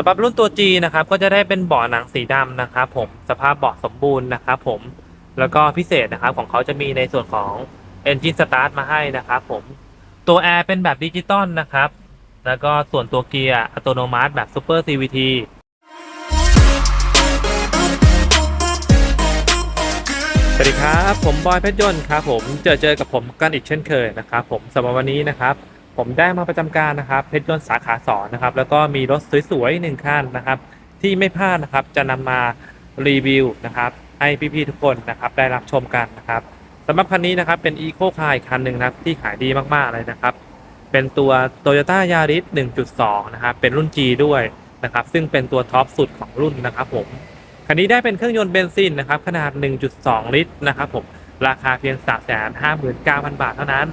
สำหรับรุ่นตัว G นะครับก็จะได้เป็นเบาะหนังสีดำนะครับผมสภาพเบาะสมบูรณ์นะครับผมแล้วก็พิเศษนะครับของเขาจะมีในส่วนของ Engine Start มาให้นะครับผมตัวแอร์เป็นแบบดิจิตอลนะครับ แล้วก็ส่วนตัวเกียร์อัตโนมัติแบบ Super CVT สวัสดีครับ ผมบอยเพชรยนต์ครับผมเจอเจอกับผมกันอีกเช่นเคยนะครับผมสำหรับวันนี้นะครับ ผมได้มาประจำการนะครับเพชรยนต์สาขาสองนะครับแล้วก็มีรถสวยๆหนึ่งคันนะครับ ที่ไม่พลาดนะครับจะนำมารีวิวนะครับให้พี่ๆทุกคนนะครับได้รับชมกันนะครับสำหรับคันนี้นะครับเป็น Eco Car อีกคันหนึ่งนะที่ขายดีมากๆเลยนะครับ เป็นตัว Toyota Yaris 1.2 นะครับเป็นรุ่น G ด้วยนะครับซึ่งเป็นตัวท็อปสุดของรุ่นนะครับผมคันนี้ได้เป็นเครื่องยนต์เบนซินนะครับขนาด 1.2 ลิตรนะครับผมราคาเพียง 359,000 บาทเท่านั้น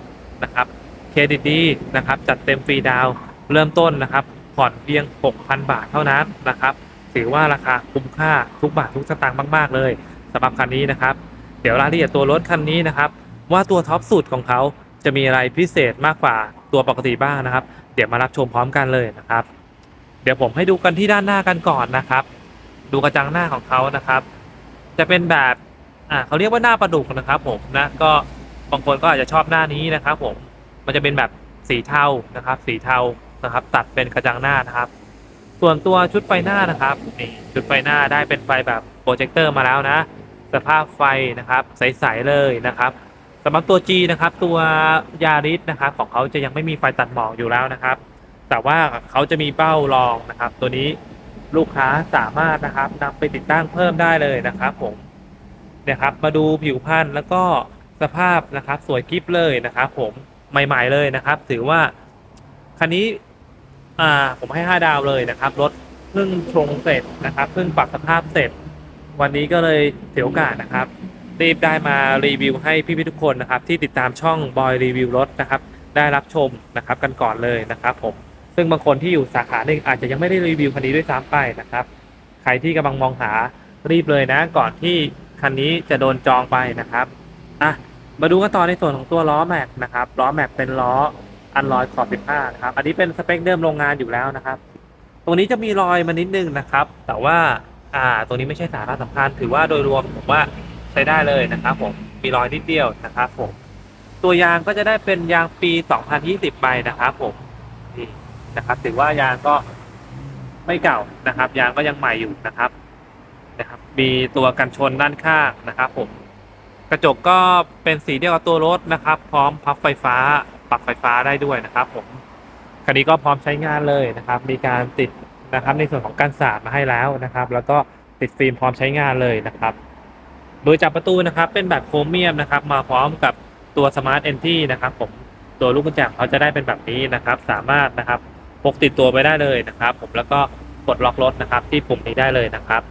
นะครับ เครดิตดีนะครับ จัดเต็มฟรีดาวเริ่มต้นนะครับ ผ่อนเพียง 6,000 บาทเท่านั้นนะครับ ถือว่าราคาคุ้มค่าทุกบาททุกสตางค์มาก ๆ เลยสำหรับคันนี้นะครับ เดี๋ยวรายละเอียดตัวรถคันนี้นะครับ ว่าตัวท็อปสุดของเขาจะมีอะไรพิเศษมากกว่าตัวปกติบ้างนะครับ เดี๋ยวมารับชมพร้อมกันเลยนะครับ เดี๋ยวผมให้ดูกันที่ด้านหน้ากันก่อนนะครับ ดูกระจังหน้าของเขานะครับ จะเป็นแบบอ่าเขาเรียกว่าหน้าประดุกนะครับผมนะก็บางคนก็อาจจะชอบหน้านี้นะครับผม มันจะเป็นแบบสีเทานะครับ สีเทานะครับ ตัดเป็นกระจังหน้านะครับ ส่วนตัวชุดไฟหน้านะครับนี่ชุดไฟหน้าได้เป็นไฟแบบโปรเจคเตอร์มาแล้วนะ สภาพไฟนะครับ ใสๆเลยนะครับสำหรับตัว G นะครับ ตัวยาริสนะครับ ของเขาจะยังไม่มีไฟตัดหมอกอยู่แล้วนะครับ แต่ว่าเขาจะมีเป้ารองนะครับ ตัวนี้ลูกค้าสามารถนะครับนำไปติดตั้งเพิ่มได้เลยนะครับผมเนี่ยครับมาดูผิวพรรณแล้วก็สภาพนะครับ สวยกริบเลยนะครับผม ใหม่ ๆ เลยนะครับ ถือว่าคันนี้อ่าผมให้ 5 ดาวเลยนะครับ รถเพิ่งชงเสร็จนะครับเพิ่งปรับสภาพเสร็จ วันนี้ก็เลยถือโอกาสนะครับ รีบได้มารีวิวให้พี่ๆทุกคนนะครับ ที่ติดตามช่องบอยรีวิวรถนะครับ ได้รับชมนะครับกันก่อนเลยนะครับผมซึ่งบางคนที่อยู่สาขาหนึ่งอาจจะยังไม่ได้รีวิวคันนี้ด้วยซ้ำไปนะครับ ใครที่กำลังมองหารีบเลยนะ ก่อนที่คันนี้จะโดนจองไปนะครับอะ มาดูกันต่อในส่วนของตัวล้อแม็กนะครับล้อแม็กเป็นล้ออันลอยขอบ15นะครับอันนี้เป็นสเปคเดิมโรงงานอยู่แล้วนะครับ ตรงนี้จะมีรอยมานิดนึงนะครับ แต่ว่าอ่าตรงนี้ไม่ใช่สาระสำคัญถือว่าโดยรวมผมว่าใช้ได้เลยนะครับผมมีรอยนิดเดียวนะครับผมตัวยางก็จะได้เป็นยางปี 2020 ไปนะครับผมนี่นะครับถือว่ายางก็ไม่เก่านะครับ ยางก็ยังใหม่อยู่นะครับนะครับ มีตัวกันชนด้านข้างนะครับผม ระจกก็เป็นสีเดียวกับตัวรถนะครับ พร้อมพับไฟฟ้า ปรับไฟฟ้าได้ด้วยนะครับผมคันนี้ก็พร้อมใช้งานเลยนะครับ มีการติดนะครับในส่วนของกันสาดมาให้แล้วนะครับ แล้วก็ติดฟิล์มพร้อมใช้งานเลยนะครับ โดยจับประตูนะครับ เป็นแบบโครเมียมนะครับ มาพร้อมกับตัวสมาร์ทเอนที่นะครับ ผมตัวลูกกุญแจเขาจะได้เป็นแบบนี้นะครับ สามารถนะครับพกติดตัวไปได้เลยนะครับ ผมแล้วก็กดล็อกรถนะครับ ที่ปุ่มนี้ได้เลยนะครับ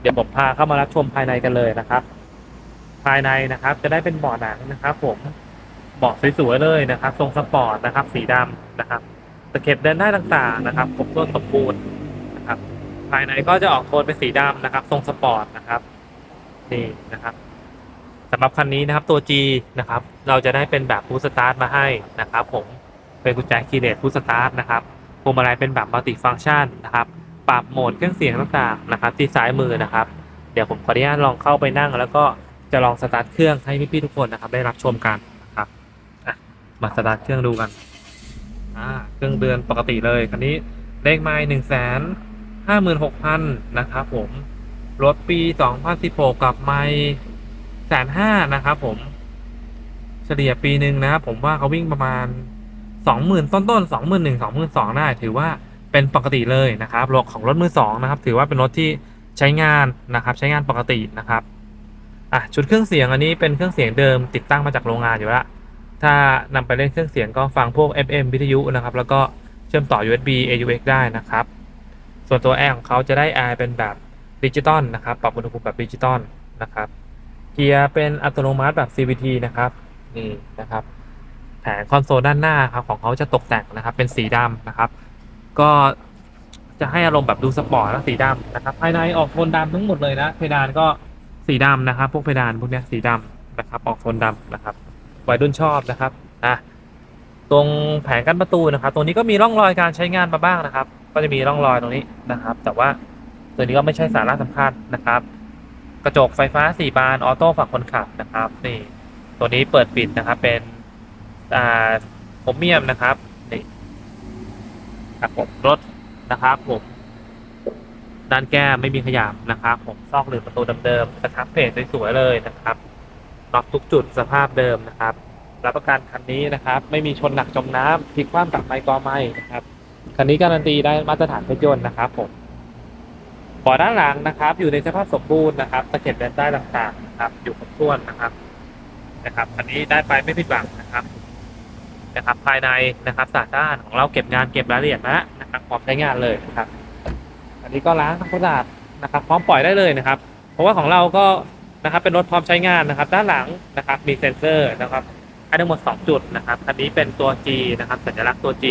เดี๋ยวผมพาเข้ามารับชมภายในกันเลยนะครับ ภายในนะครับ จะได้เป็นเบาะหนังนะครับ ผมเบาะสวยๆเลยนะครับ ทรงสปอร์ตนะครับ สีดำนะครับตะเข็บเดินได้ต่างๆนะครับครบถ้วนสมบูรณ์นะครับ ภายในก็จะออกโทนเป็นสีดำนะครับ ทรงสปอร์ตนะครับนี่นะครับสำหรับคันนี้นะครับตัว G นะครับ เราจะได้เป็นแบบฟูสตาร์ทมาให้นะครับ ผมเป็นกุญแจคีย์เลสฟูสตาร์ทนะครับพวงมาลัยเป็นแบบมัลติฟังก์ชันนะครับปรับโหมดเครื่องเสียงต่างๆนะครับ ที่ซ้ายมือนะครับ เดี๋ยวผมขออนุญาตลองเข้าไปนั่งแล้วก็ จะลองสตาร์ทเครื่องให้พี่ๆทุกคนนะครับ ได้รับชมกันนะครับอะมาสตาร์ทเครื่องดูกันอ่าเครื่องเดือนปกติเลยคันนี้เลขไมล์หนึ่งแสนห้าหมื่นหกพันนะครับผมรถปีสองพันสิบหกกับไมล์แสนห้านะครับผม เฉลี่ยปีหนึ่งนะครับผมว่าเขาวิ่งประมาณสองหมื่นต้นต้นสองหมื่นหนึ่งสองหมื่นสองได้ถือว่าเป็นปกติเลยนะครับรถของรถมือสองนะครับ ถือว่าเป็นรถที่ใช้งานนะครับ ใช้งานปกตินะครับ อะชุดเครื่องเสียงอันนี้เป็นเครื่องเสียงเดิมติดตั้งมาจากโรงงานอยู่แล้วถ้านำไปเล่นเครื่องเสียงก็ฟังพวก FM วิทยุนะครับ แล้วก็เชื่อมต่อ USB AUX ได้นะครับ ส่วนตัวแอร์ของเขาจะได้แอร์เป็นแบบดิจิตอลนะครับ ปรับอุณหภูมิแบบดิจิตอลนะครับเกียร์เป็นอัตโนมัติแบบ CVT นะครับนี่นะครับ แผงคอนโซลด้านหน้าครับของเขาจะตกแต่งนะครับ เป็นสีดำนะครับ ก็จะให้อารมณ์แบบดูสปอร์ตและสีดำนะครับ ภายในออกโทนดำทั้งหมดเลยนะเพดานก็ สีดำนะครับ พวกเพดานพวกเนี้ยสีดำนะครับ ออกโทนดำนะครับวัยรุ่นชอบนะครับอะตรงแผงกั้นประตูนะครับ ตรงนี้ก็มีร่องรอยการใช้งานมาบ้างนะครับ ก็จะมีร่องรอยตรงนี้นะครับ แต่ว่าตัวนี้ก็ไม่ใช่สาระสำคัญนะครับ กระจกไฟฟ้าสี่บานออโต้ฝั่งคนขับนะครับนี่ตัวนี้เปิดปิดนะครับเป็นอ่าโครเมียมนะครับนี่ครับผมรถนะครับผม ด้านแก้มไม่มีขยับนะครับผมซอกหรือประตูเดิมๆสครับเพจสวยๆเลยนะครับน็อตทุกจุดสภาพเดิมนะครับ รับประกันคันนี้นะครับ ไม่มีชนหนักจมน้ำพลิกคว่ำตักไม้กอไม้นะครับคันนี้การันตีได้มาตรฐานเพชรยนต์นะครับผมบาะด้านหลังนะครับ อยู่ในสภาพสมบูรณ์นะครับตะเข็บแบนได้ต่างๆนะครับ อยู่ครบถ้วนนะครับนะครับคันนี้ได้ไปไม่ผิดหวังนะครับนะครับ ภายในนะครับสะอาดด้านของเราเก็บงานเก็บรายละเอียดนะนะครับพร้อมใช้งานเลยนะครับ อันนี้ก็ล้างทำความสะอาดนะครับ พร้อมปล่อยได้เลยนะครับ เพราะว่าของเราก็นะครับเป็นรถพร้อมใช้งานนะครับ ด้านหลังนะครับมีเซ็นเซอร์นะครับให้ทั้งหมด 2 จุดนะครับคันนี้เป็นตัว G นะครับ สัญลักษณ์ตัว G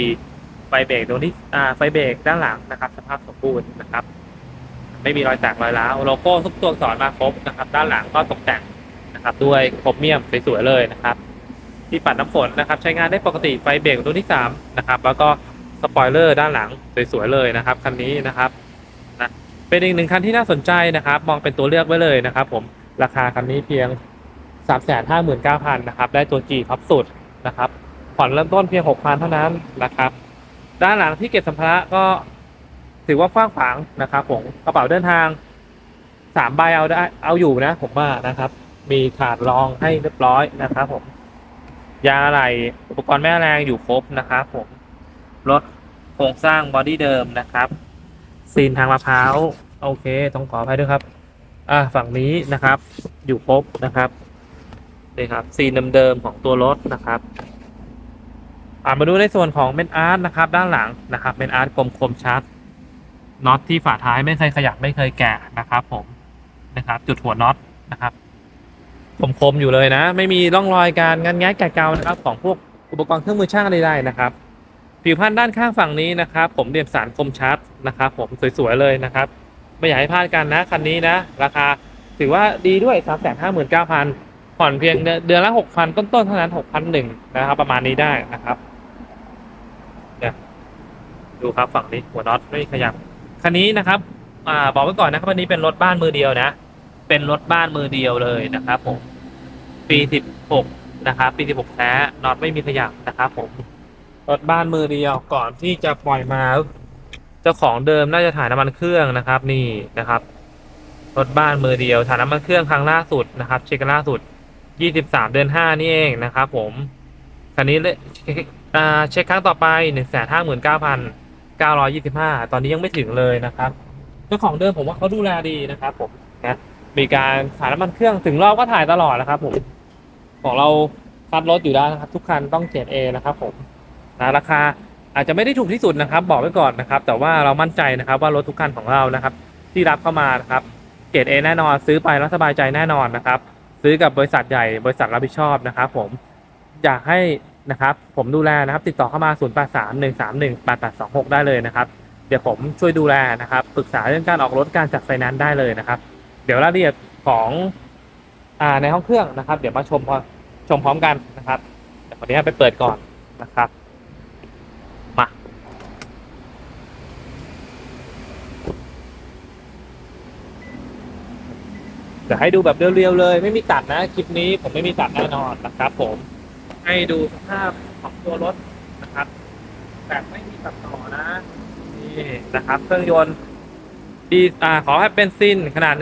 ไฟเบรกตรงนี้อ่าไฟเบรกด้านหลังนะครับ สภาพสมบูรณ์นะครับ ไม่มีรอยแตกรอยร้าวโลโก้ทุกตัวอักษรมาครบนะครับ ด้านหลังก็ตกแต่งนะครับ ด้วยโครเมียมสวยๆเลยนะครับที่ปัดน้ำฝนนะครับ ใช้งานได้ปกติไฟเบรกตัวที่3นะครับ แล้วก็สปอยเลอร์ด้านหลังสวยๆเลยนะครับคันนี้นะครับ เป็นอีกหนึ่งคันที่น่าสนใจนะครับ มองเป็นตัวเลือกไว้เลยนะครับผมราคาคันนี้เพียง 3 5 9 0 0 0นะครับได้ตัว G ท็อปสุดนะครับผ่อนเริ่มต้นเพียง 6,000 เท่านั้นนะครับ ด้านหลังที่เก็บสัมภาระก็ถือว่ากว้างขวางนะครับผมกระเป๋าเดินทางสามใบเอาได้เอาอยู่นะ ผมว่านะครับ มีถาดรองให้เรียบร้อยนะครับผมยาอะไรอุปกรณ์แม่แรงอยู่ครบนะครับผมรถโครงสร้างบอดี้เดิมนะครับ ซีนทางมะพร้าวโอเค ต้องขออภัยด้วยครับ อ่าฝั่งนี้นะครับ อยู่ครบนะครับนี่ครับซีนเดิมๆของตัวรถนะครับอ่ามาดูในส่วนของเมนอาร์ตนะครับ ด้านหลังนะครับเมนอาร์ตกลมคมชัดน็อตที่ฝาท้ายไม่เคยขยับไม่เคยแกะนะครับ ผมนะครับ จุดหัวน็อตนะครับคมๆอยู่เลยนะ ไม่มีร่องรอยการงันแงะแกะเกานะครับ ของพวกอุปกรณ์เครื่องมือช่างใดๆนะครับ ผิวพันธุ์ด้านข้างฝั่งนี้นะครับ ผมเรียมสารคมชัดนะครับ ผมสวยๆเลยนะครับ ไม่อยากให้พลาดกันนะคันนี้นะ ราคาถือว่าดีด้วย3 5 9 0 0 0ผ่อนเพียงเดือนละหกพันต้นๆเท่านั้นหกพันะครับ ประมาณนี้ได้นะครับเนี่ยดูครับฝั่งนี้หัวน็อตไม่ขยับคันนี้นะครับอ่าบอกไว้ก่อนนะครับวันนี้เป็นรถบ้านมือเดียวนะ เป็นรถบ้านมือเดียวเลยนะครับผมปีสิบหกนะครับปีสิบหกแท้น็อตไม่มีขยับนะครับผม รถบ้านมือเดียวก่อนที่จะปล่อยมา เจ้าของเดิมน่าจะถ่ายน้ำมันเครื่องนะครับ นี่นะครับรถบ้านมือเดียวถ่ายน้ำมันเครื่องครั้งล่าสุดนะครับ เช็คกันล่าสุด 23 เดือน 5 นี่เองนะครับผมคันนี้เลยอ่เช็คครั้งต่อไป 159,925 ตอนนี้ยังไม่ถึงเลยนะครับ เจ้าของเดิมผมว่าเขาดูแลดีนะครับ ผมนะมีการถ่ายน้ำมันเครื่องถึงรอบก็ถ่ายตลอดนะครับ ผม ของเราคัดรถอยู่แล้วนะครับ ทุกคันต้องเกรด A นะครับผม นะราคาอาจจะไม่ได้ถูกที่สุดนะครับ บอกไว้ก่อนนะครับ แต่ว่าเรามั่นใจนะครับว่ารถทุกคันของเรานะครับ ที่รับเข้ามานะครับเกรด A แน่นอนซื้อไปแล้วสบายใจแน่นอนนะครับ ซื้อกับบริษัทใหญ่บริษัทรับผิดชอบนะครับ ผมอยากให้นะครับ ผมดูแลนะครับ ติดต่อเข้ามา 0 8 3 1 3 1 8 8 2 6 ได้เลยนะครับ เดี๋ยวผมช่วยดูแลนะครับปรึกษาเรื่องการออกรถการจัดไฟนนซ์ได้เลยนะครับ เดี๋ยวรายละเอียดของอ่าในห้องเครื่องนะครับ เดี๋ยวมาชมพร้อมชมพร้อมกันนะครับแต่ขออนุญาตไปเปิดก่อนนะครับ จะให้ดูแบบเรียวๆเลย ไม่มีตัดนะคลิปนี้ผมไม่มีตัดแน่นอนนะครับ ผมให้ดูสภาพของตัวรถนะครับแบบไม่มีตัดต่อนะนี่นะครับ เครื่องยนต์ดีอ่าขอให้เป็นซินขนาด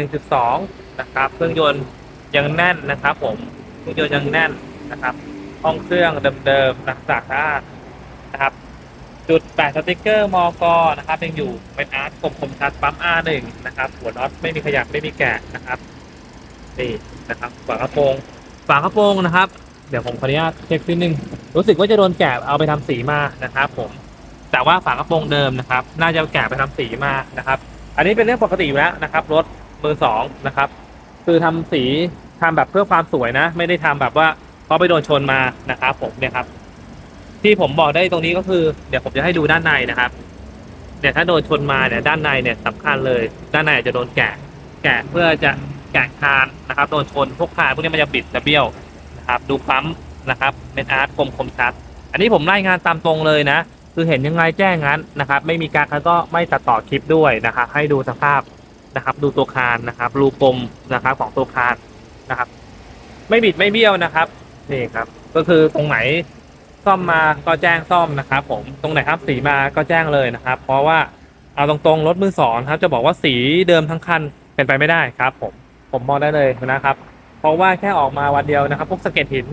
1.2 นะครับ เครื่องยนต์ยังแน่นนะครับ ผมเครื่องยนต์ยังแน่นนะครับห้องเครื่องเดิมๆนะจากสะอาดนะครับ จุดแปะสติกเกอร์มอกนะครับยังอยู่เป็นอาร์ตคมคมชัดปั๊ม R1 นะครับ หัวน็อตไม่มีขยับไม่มีแกะนะครับ นี่นะครับฝากระโปรงฝากระโปรงนะครับ เดี๋ยวผมขออนุญาตเช็คนิดนึง รู้สึกว่าจะโดนแกะเอาไปทำสีมานะครับ ผม แต่ว่าฝากระโปรงเดิมนะครับ น่าจะแกะไปทำสีมานะครับ อันนี้เป็นเรื่องปกติอยู่แล้วนะครับ รถมือสองนะครับ คือทำสีทำแบบเพื่อความสวยนะ ไม่ได้ทำแบบว่าเพราะไปโดนชนมานะครับผมเนี่ยครับ ที่ผมบอกได้ตรงนี้ก็คือ เดี๋ยวผมจะให้ดูด้านในนะครับเนี่ยถ้าโดนชนมาเนี่ยด้านในเนี่ยสำคัญเลย ด้านในอาจจะโดนแกะ แกะเพื่อจะ แกะคานนะครับโดนชนพวกคานพวกนี้มันจะบิดจะเบี้ยวนะครับดูปั๊มนะครับเป็นอาร์ตคมคมชัด อันนี้ผมรายงานตามตรงเลยนะ คือเห็นยังไงแจ้งงั้นนะครับ ไม่มีการแล้วก็ไม่ตัดต่อคลิปด้วยนะครับ ให้ดูสภาพนะครับ ดูตัวคานนะครับ รูกลมนะครับของตัวคานนะครับ ไม่บิดไม่เบี้ยวนะครับนี่ครับ ก็คือตรงไหนซ่อมมาก็แจ้งซ่อมนะครับ ผมตรงไหนครับสีมาก็แจ้งเลยนะครับ เพราะว่าเอาตรงๆรถมือสองครับ จะบอกว่าสีเดิมทั้งคันเป็นไปไม่ได้ครับผม ผมมองได้เลยนะครับ เพราะว่าแค่ออกมาวันเดียวนะครับ พวกสเก็ตหิน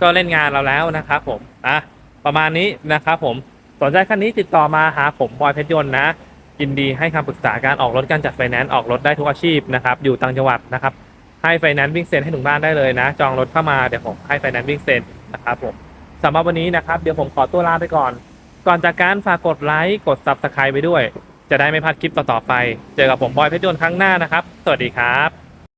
ก็เล่นงานเราแล้วนะครับผมอะประมาณนี้นะครับผมสนใจคันนี้ติดต่อมาหาผมบอยเพชรยนต์นะยินดีให้คำปรึกษาการออกรถการจัดไฟแนนซ์ออกรถได้ทุกอาชีพนะครับอยู่ต่างจังหวัดนะครับให้ไฟแนนซ์วิ่งเซ็นให้ถึงบ้านได้เลยนะ จองรถเข้ามาเดี๋ยวผมให้ไฟแนนซ์วิ่งเซ็นนะครับผมสำหรับวันนี้นะครับเดี๋ยวผมขอตัวลาไปก่อน ก่อนจากการฝากกดไลค์กด Subscribe ไปด้วย จะได้ไม่พลาดคลิปต่อๆไป เจอกับผมบอยเพชรยนต์ครั้งหน้านะครับ สวัสดีครับ